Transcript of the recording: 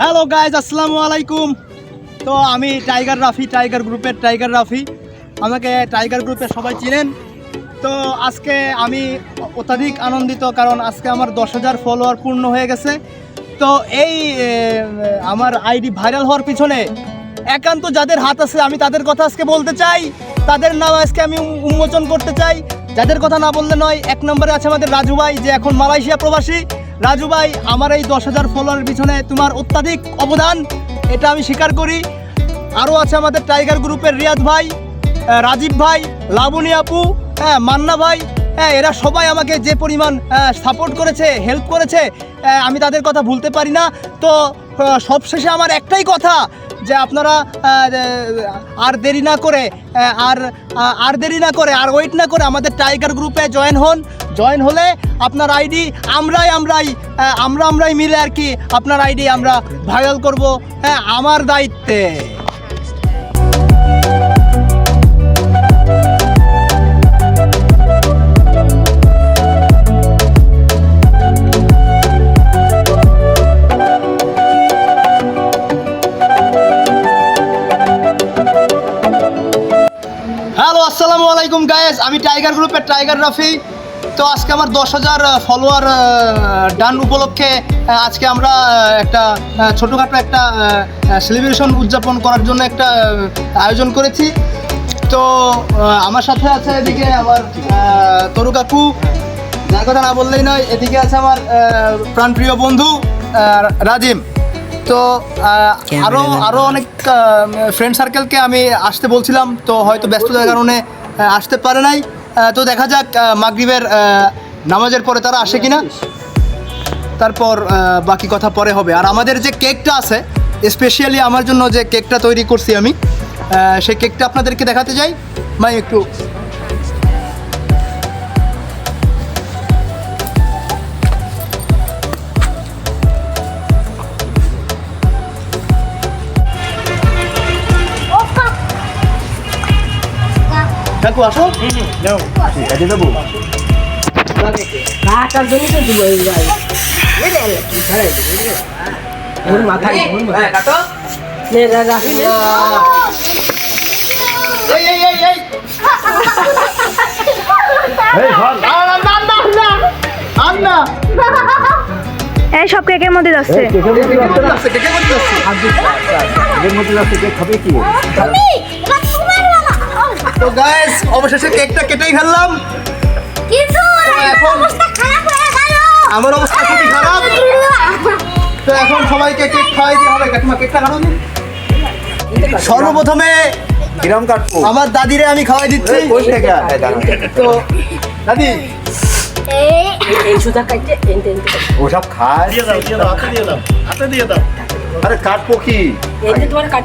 Hello guys আসসালামু আলাইকুম। তো আমি টাইগার রাফি টাইগার গ্রুপের টাইগার রাফি আমাকে টাইগার গ্রুপের সবাই চিনেন। তো আজকে আমি অত্যাধিক আনন্দিত, কারণ আজকে আমার দশ হাজার ফলোয়ার পূর্ণ হয়ে গেছে। তো এই আমার আইডি ভাইরাল হওয়ার পিছনে একান্ত যাদের হাত আছে, আমি তাদের কথা আজকে বলতে চাই। তাদের নাম আজকে আমি উন্মোচন করতে চাই। যাদের কথা না বললে নয়, এক নম্বরে আছে আমাদের রাজু ভাই, যে এখন মালয়েশিয়া প্রবাসী। রাজু ভাই, আমার এই দশ হাজার ফলোয়ারের পিছনে তোমার অত্যাধিক অবদান, এটা আমি স্বীকার করি। আরও আছে আমাদের টাইগার গ্রুপের রিয়াদ ভাই রাজীব ভাই, লাবণী আপু হ্যাঁ মান্না ভাই হ্যাঁ এরা সবাই আমাকে যে পরিমাণ সাপোর্ট করেছে হেল্প করেছে আমি তাদের কথা ভুলতে পারি না। তো সবশেষে আমার একটাই কথা যে আপনারা আর দেরি না করে আর আর দেরি না করে, আর ওয়েট না করে আমাদের টাইগার গ্রুপে জয়েন হন। জয়েন হলে আপনার আইডি আমরাই আমরাই আমরা, আমরাই মিলে আর কি আপনার আইডি আমরা ভাইরাল করব হ্যাঁ আমার দায়িত্বে। হ্যালো আসসালামু আলাইকুম গায়েস আমি টাইগার গ্রুপের টাইগার রাফি তো আজকে আমার দশ হাজার ফলোয়ার ডান উপলক্ষে আজকে আমরা একটা ছোটোখাটো একটা সেলিব্রেশন উদযাপন করার জন্য একটা আয়োজন করেছি। তো আমার সাথে আছে এদিকে আমার তরু কাকু। যার কথা না বললেই নয়, এদিকে আছে আমার প্রাণপ্রিয় বন্ধু রাজিম। তো আহ, আরও আরও অনেক ফ্রেন্ড সার্কেলকে আমি আসতে বলছিলাম তো হয়তো ব্যস্ততার কারণে আসতে পারে নাই। তো দেখা যাক মাগরিবের নামাজের পরে তারা আসে কিনা। তারপর বাকি কথা পরে হবে। আর আমাদের যে কেকটা আছে স্পেশালি আমার জন্য যে কেকটা তৈরি করছি আমি সেই কেকটা আপনাদেরকে দেখাতে যাই। ভাই একটু কাকু আসো। কাটার জন্য তো দিব এই ভাই ওর মাথায় মাথায় নে রাখি নে এই এই এই এই না। না না না না আর না এই সব কেকের মধ্যে যাচ্ছে। কেকের মধ্যে যাচ্ছে, কেকের মধ্যে যাচ্ছে। তো গাইস অবশেষে কেকটা কেটেই ফেললাম। আমার অবস্থা খুবই খারাপ। তো এখন সবাইকে কেক খাওয়াই দিয়ে হবে। কাকিমা কেকটা সর্বপ্রথমে কিরম কাটবো? আমার দাদিরে আমি খাওয়াই দিচ্ছি। কোন থেকে এই দাঁড়ান। তো দাদি। এই- এই সুতা কাটতে এনতে এনতে ওসব খায়? দিয়ে দাও দিয়ে দাও হাতে দিয়ে দাও হাতে দিয়ে দাও। আরে কাটবো কি? তোমার কাট